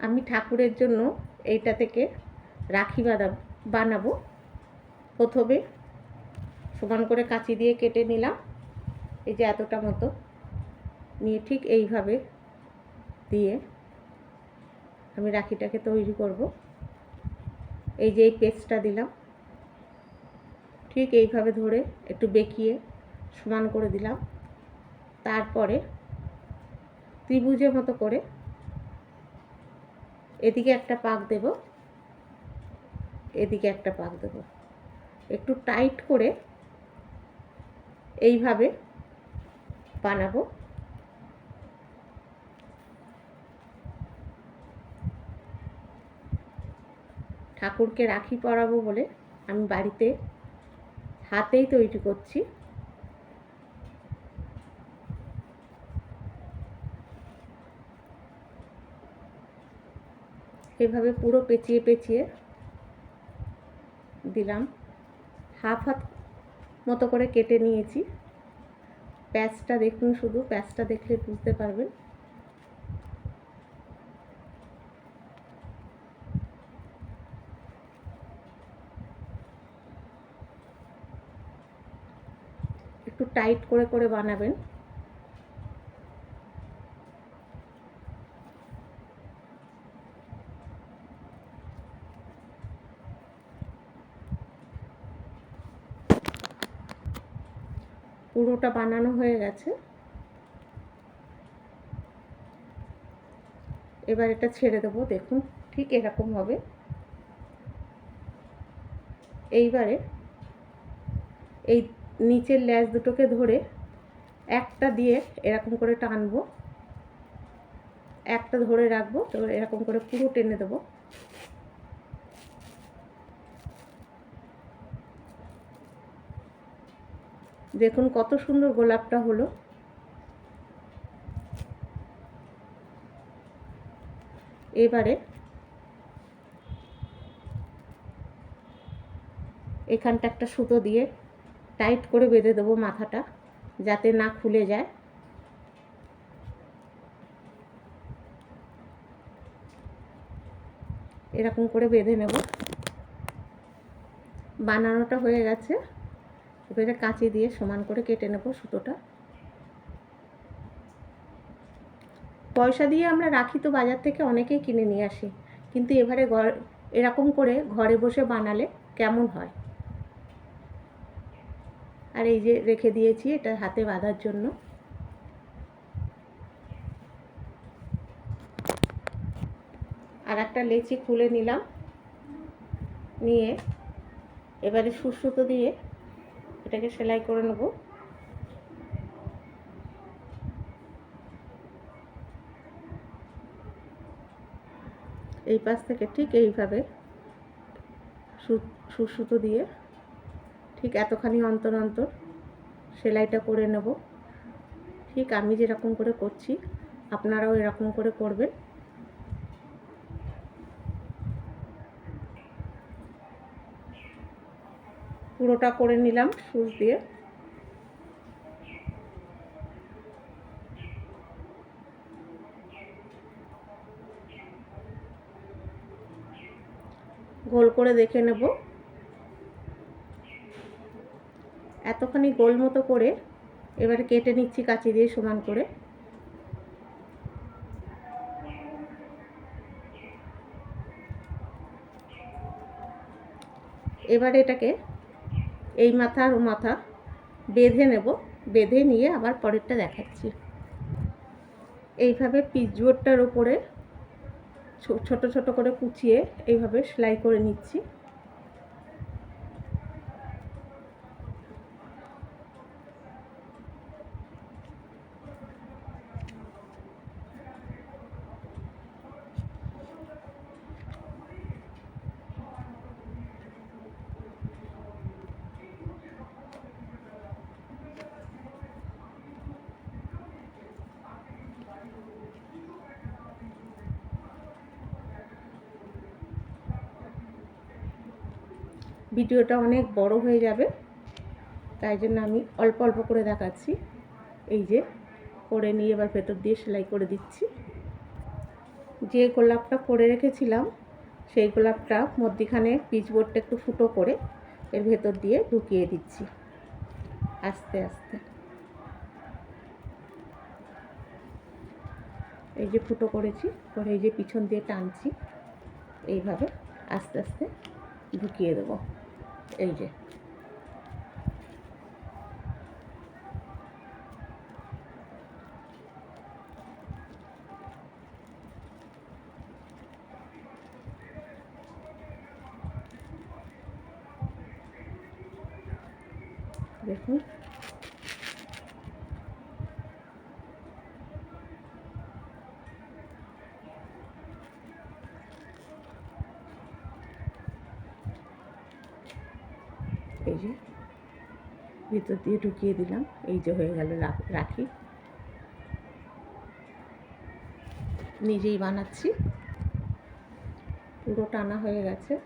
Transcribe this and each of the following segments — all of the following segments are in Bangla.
আমি ঠাকুরের জন্য এইটা থেকে রাখি বানা বানাবো। প্রথমে সমান করে কাঁচি দিয়ে কেটে নিলাম। এই যে এতটা মতো। নিয়ে ঠিক এইভাবে দিয়ে আমি রাখিটাকে তৈরি করব। এই যে এই পেস্টটা দিলাম। ঠিক এইভাবে ধরে একটু বেঁকিয়ে সমান করে দিলাম। তারপরে ত্রিভুজের মতো করে এদিকে একটা পাক দেব। এদিকে একটা পাক দেব। একটু টাইট করে এইভাবে বানাবো। ঠাকুরকে রাখি পরাবো বলে আমি বাড়িতে হাতেই তৈরি করছি। এভাবে পুরো পেঁচিয়ে পেঁচিয়ে দিলাম। হাফ হাত মতো করে কেটে নিয়েছি। প্যাচটা দেখুন শুধু, প্যাচটা দেখলে বুঝতে পারবেন। একটু টাইট করে করে বানাবেন। পুরোটা বানানো হয়ে গেছে। এবার এটা ছেড়ে দেবো, দেখুন ঠিক এরকম হবে। এইবারে এই নিচের ল্যাজ দুটোকে ধরে একটা দিয়ে এরকম করে টানবো। একটা ধরে রাখব, তো এরকম করে পুরো টেনে দেবো। দেখুন কত সুন্দর গোলাপটা হলো। এবারে এখানটা একটা সুতো দিয়ে টাইট করে বেঁধে দেবো মাথাটা, যাতে না খুলে যায়। এরকম করে বেঁধে নেব। বানানোটা হয়ে গেছে। এবারে কাঁচি দিয়ে সমান করে কেটে নেব সুতোটা। পয়সা দিয়ে আমরা রাখি তো বাজার থেকে অনেকেই কিনে নিয়ে আসি, কিন্তু এবারে ঘর, এরকম করে ঘরে বসে বানালে কেমন হয়? আর এই যে রেখে দিয়েছি এটা হাতে বাঁধার জন্য। আর একটা লেচি খুলে নিলাম। নিয়ে এবারে সুসুতো দিয়ে এটাকে সেলাই করে নেব। এই পাশ থেকে ঠিক এইভাবে সুসুতো দিয়ে ঠিক এতখানি অন্তর অন্তর সেলাইটা করে নেব। ঠিক আমি যেরকম করে করছি, আপনারাও এরকম করে করবেন। পুরোটা করে নিলাম সুচ দিয়ে। গোল করে দেখে নেব। এতখানি গোল মতো করে এবারে কেটে নিচ্ছি কাঁচি দিয়ে সমান করে। এবারে এটাকে এই মাথা আর ও মাথা বেঁধে নেব, বেঁধে নিয়ে আবার পরেরটা দেখাচ্ছি। এইভাবে পিচবোর্ডটার ওপরে ছোট ছোট করে কুচিয়ে এইভাবে সেলাই করে নিচ্ছি। ভিডিওটা অনেক বড় হয়ে যাবে। তাই জন্য আমি অল্প অল্প করে দেখাচ্ছি। এই যে, করে নিয়ে এবার ভেতর দিয়ে সেলাই করে দিচ্ছি। যে গোলাপটা করে রেখেছিলাম, সেই গোলাপটা মধ্যিখানে পিচবোর্ডটা একটু ফুটো করে এর ভেতর দিয়ে ঢুকিয়ে দিচ্ছি। আস্তে আস্তে। এই যে ফুটো করেছি করে এই যে পিছন দিয়ে টানছি, এইভাবে আস্তে আস্তে ঢুকিয়ে দেবো। এই যে। দেখুন এই যে ভিতর দিয়ে ঢুকিয়ে দিলাম। এই যে হয়ে গেল রাখি। নিজেই বানাচ্ছি। পুরো টানা হয়ে গেছে।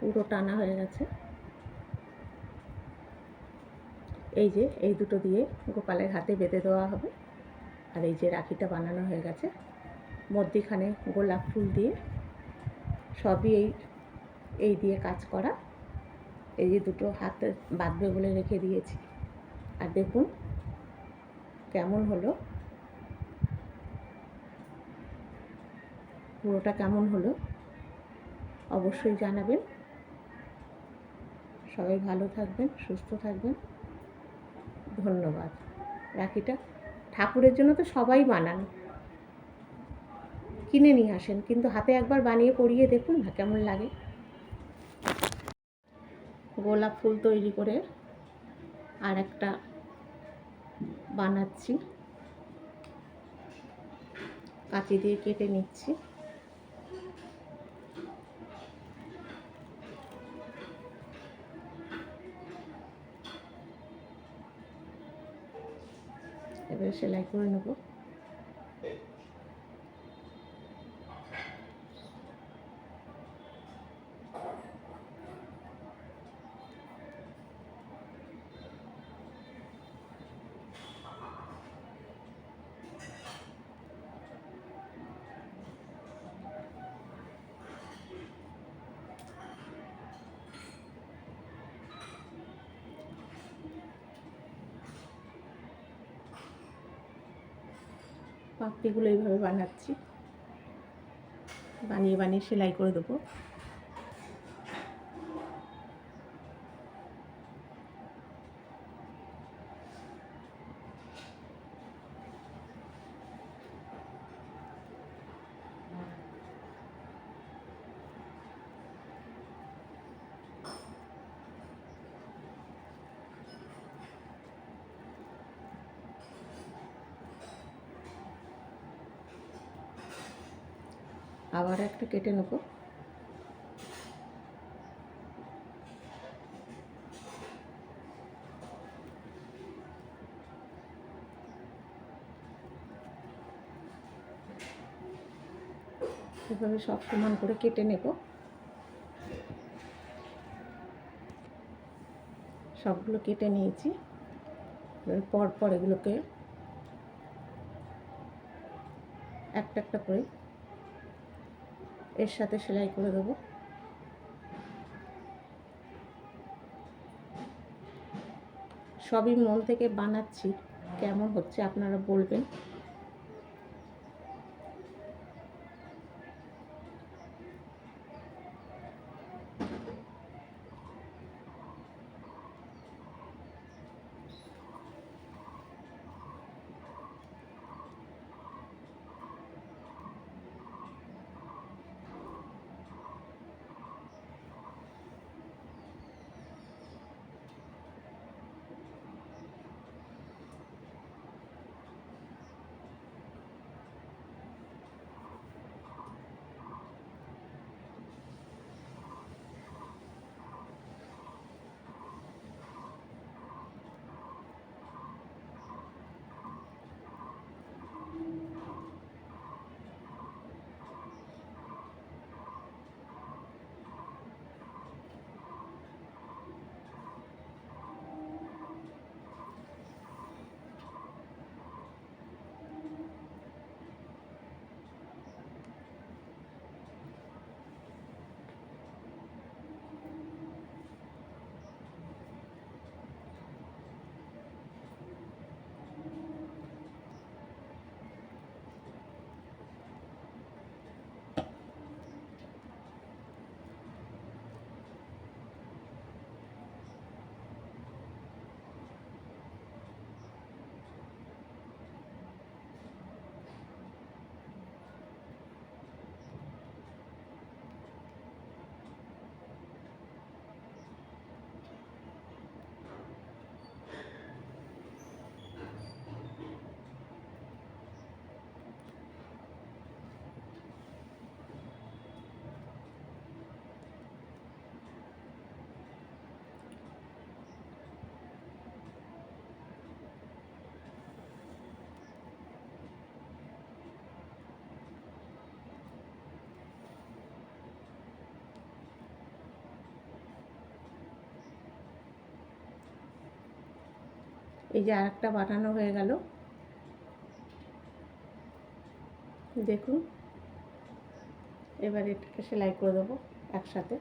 পুরো টানা হয়ে গেছে। এই যে, এই দুটো দিয়ে গোপালের হাতে বেঁধে দেওয়া হবে। আর এই যে রাখিটা বানানো হয়ে গেছে। মধ্যিখানে গোলাপ ফুল দিয়ে সবই এই এই দিয়ে কাজ করা। এই যে দুটো হাতে বাঁধবে বলে রেখে দিয়েছি। আর দেখুন কেমন হলো। পুরোটা কেমন হলো অবশ্যই জানাবেন। সবাই ভালো থাকবেন, সুস্থ থাকবেন। ধন্যবাদ। রাখিটা ঠাকুরের জন্য তো সবাই বানান। কিনে নিয়ে আসেন, কিন্তু হাতে একবার বানিয়ে পরিয়ে দেখুন না কেমন লাগে। গোলাপ ফুল তৈরি করে আর একটা বানাচ্ছি। কাঁচি দিয়ে কেটে নিচ্ছি। এবারে সেলাই করে নেব। পাপড়িগুলো এইভাবে বানাচ্ছি। বানিয়ে বানিয়ে সেলাই করে দেবো। আবার একটা কেটে নেব। এভাবে সব সমান করে কেটে নেব। সবগুলো কেটে নিয়েছি। এবার পর পর এগুলোকে একটা একটা করে এর সাথে সেলাই করে দেবো। সবই মন থেকে বানাচ্ছি কেমন হচ্ছে আপনারা বলবেন। এই যে আরেকটা বানানো হয়ে গেল। দেখুন। এবার এটাকে সেলাই করে দেবো একসাথে।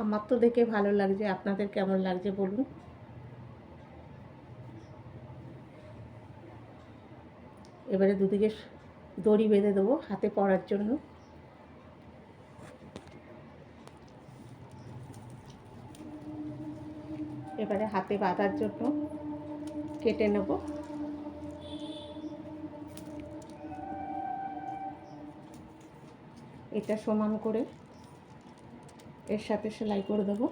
আমার তো দেখে ভালো লাগছে। আপনাদের কেমন লাগছে বলুন? এবারে দুদিকে দড়ি বেঁধে দেবো হাতে পরার জন্য। এবারে হাতে বাঁধার জন্য কেটে নেব। এটা সমান করে এর সাথে সেলাই করে দেবো।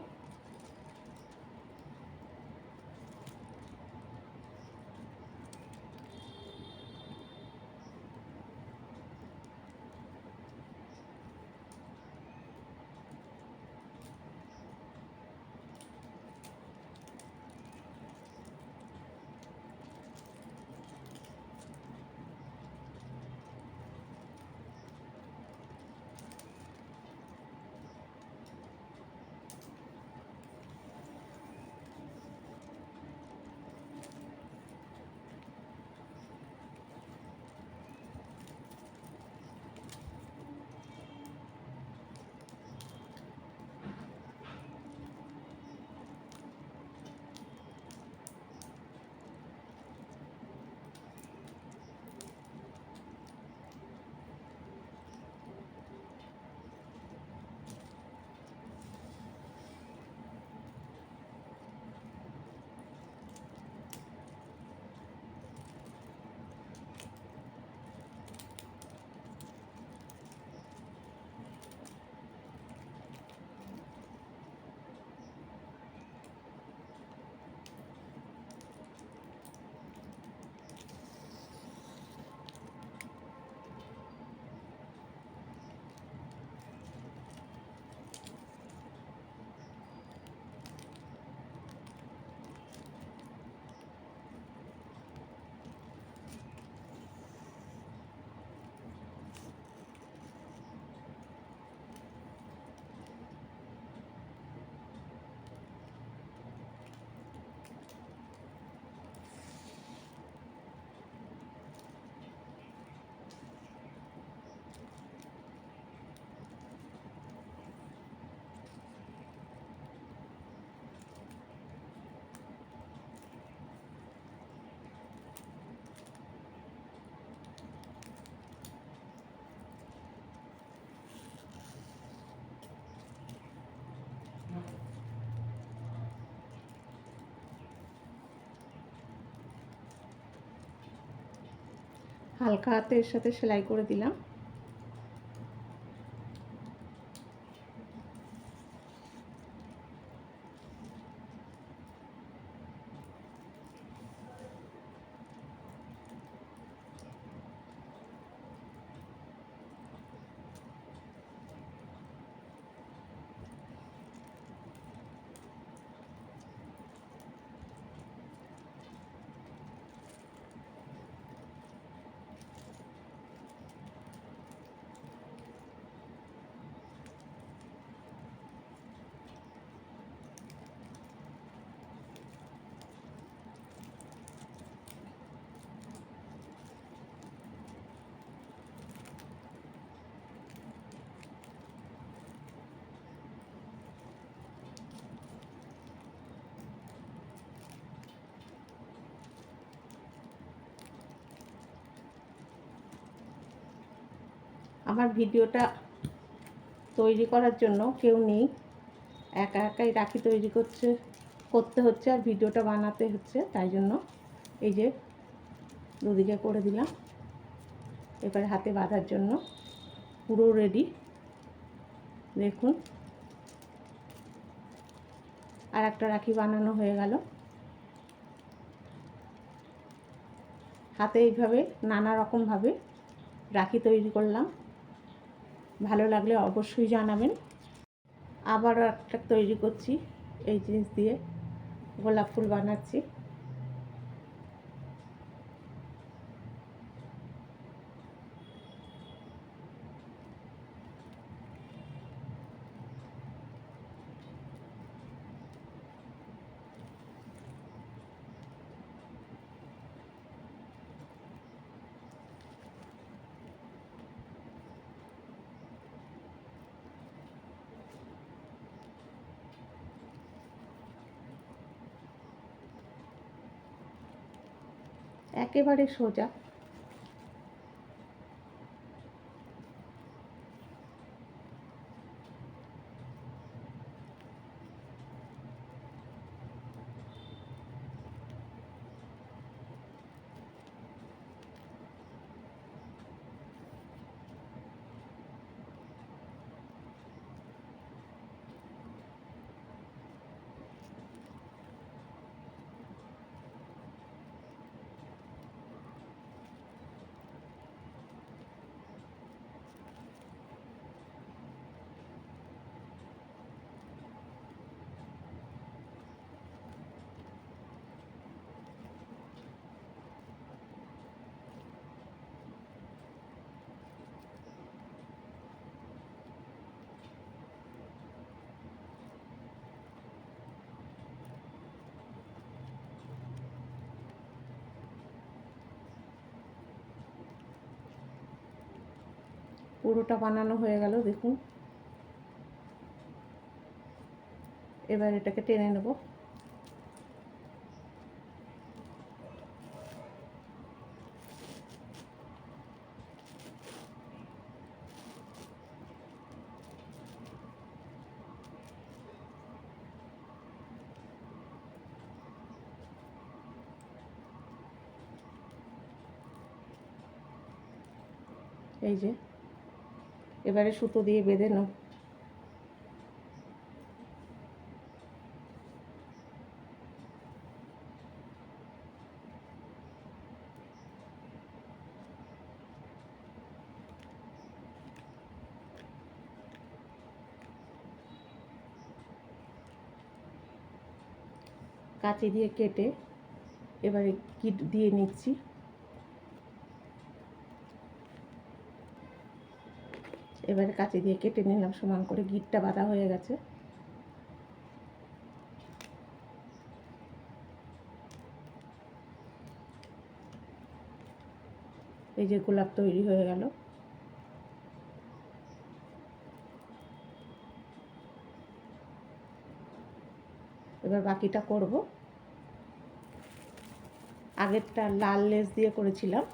হালকা হাতের সাথে সেলাই করে দিলাম। আমার ভিডিওটা তৈরি করার জন্য কেউ নেই। একা একাই রাখি তৈরি করছে, করতে হচ্ছে আর ভিডিওটা বানাতে হচ্ছে, তাই জন্য এই যে দুদিকে করে দিলাম। এবারে হাতে বাঁধার জন্য পুরো রেডি দেখুন। আর একটা রাখি বানানো হয়ে গেল। হাতে এইভাবে নানা রকমভাবে রাখি তৈরি করলাম। ভালো লাগলে অবশ্যই জানাবেন। আবারও একটা তৈরি করছি এই জিনিস দিয়ে। গোলাপ ফুল বানাচ্ছি। একেবারে সোজা। পুরোটা বানানো হয়ে গেল দেখুন। এবার এটাকে টেনে নেব। এই যে। এবারে সুতো দিয়ে বেঁধে নাও। কাঁচি দিয়ে কেটে এবারে কিট দিয়ে নিচ্ছি। এবারে কাঁচি দিয়ে কেটে নিলাম, সমান করে গিটটা বাঁধা হয়ে গেছে। এই যে গোলাপ তৈরি হয়ে গেল। এবার বাকিটা করব। আগেরটা লাল লেস দিয়ে করেছিলাম,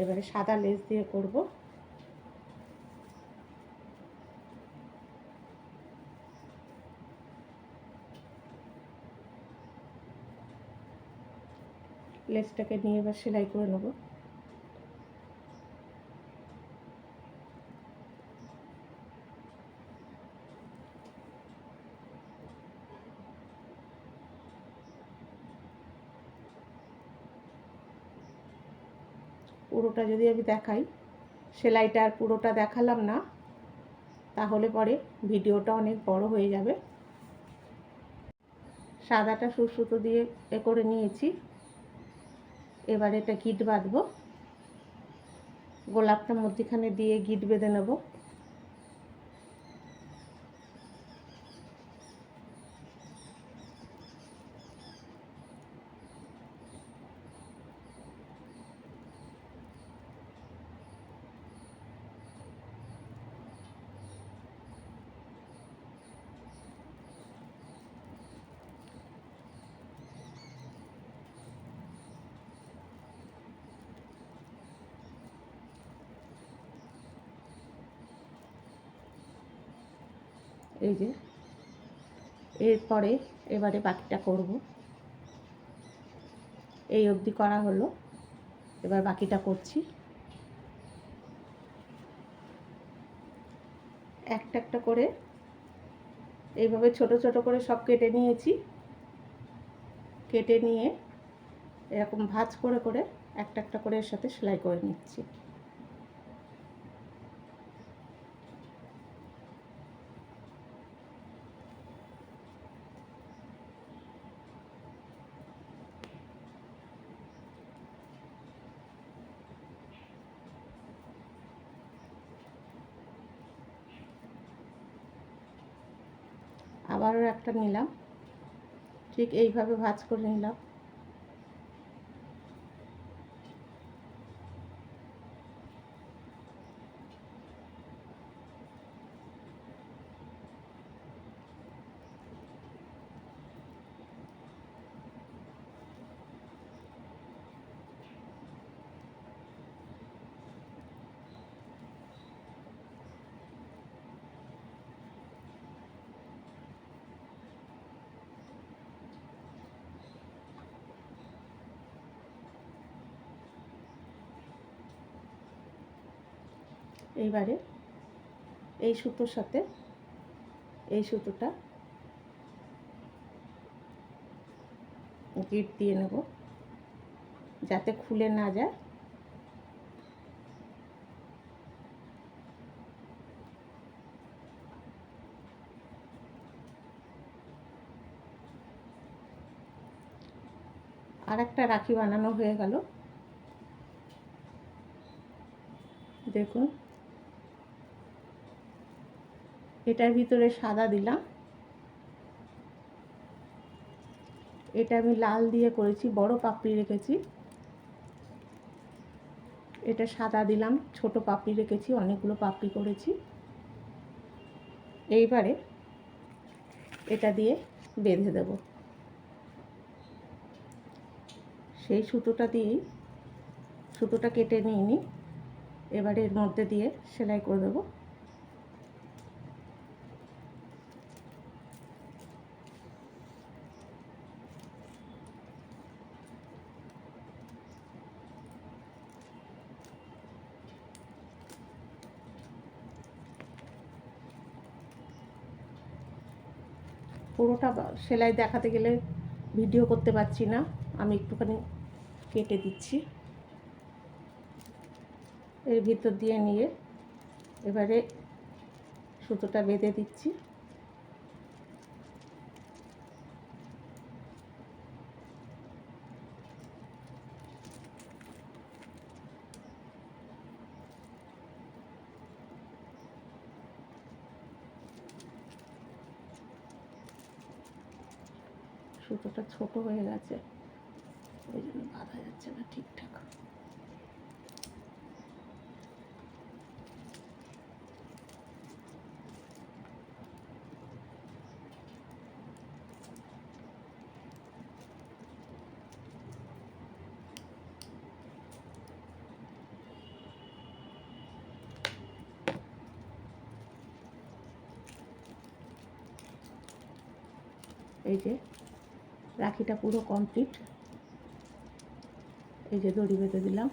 এবারে সাদা লেস দিয়ে করব। লেসটাকে নিয়ে এবার সেলাই করে নেব। পুরোটা যদি আমি দেখাই, সেলাইটা আর পুরোটা দেখালাম না, তাহলে পরে ভিডিওটা অনেক বড় হয়ে যাবে। সাদাটা সুসুতো দিয়ে এ করে নিয়েছি। এবার এটা গিট বাঁধবো। গোলাপটা মধ্যিখানে দিয়ে গিট বেঁধে নেব এই যে এরপরে এবারে বাকিটা করব। এই অবধি করা হলো। এবার বাকিটা করছি। একটা একটা করে এইভাবে ছোট ছোট করে সব কেটে নিয়েছি। কেটে নিয়ে এরকম ভাঁজ করে করে একটা একটা করে এর সাথে সেলাই করে নিচ্ছি আবারও একটা নিলাম। ঠিক এইভাবে ভাজ করে নিলাম। এইবারে এই সুতোর সাথে এই সুতোটা গিট দিয়ে নেব, যাতে খুলে না যায়। আর একটা রাখি বানানো হয়ে গেল। দেখুন এটার ভিতরে সাদা দিলাম। এটা আমি লাল দিয়ে করেছি, বড় পাপড়ি রেখেছি। এটা সাদা দিলাম, ছোট পাপড়ি রেখেছি, অনেকগুলো পাপড়ি করেছি। এইবারে এটা দিয়ে বেঁধে দেব। সেই সুতোটা দিয়েই, সুতোটা কেটে নিয়ে এবারে এর মধ্যে দিয়ে সেলাই করে দেবো। পুরোটা সেলাই দেখাতে গেলে ভিডিও করতে পারছি না। আমি একটুখানি কেটে দিচ্ছি। এর ভিতর দিয়ে নিয়ে এবারে সুতোটা বেঁধে দিচ্ছি। সুতোটা ছোট হয়ে গেছে। ওই জন্য বাঁধা যাচ্ছে না ঠিকঠাক। এই যে রাখিটা পুরো কমপ্লিট এই যে দড়ি বেঁধে দিলাম।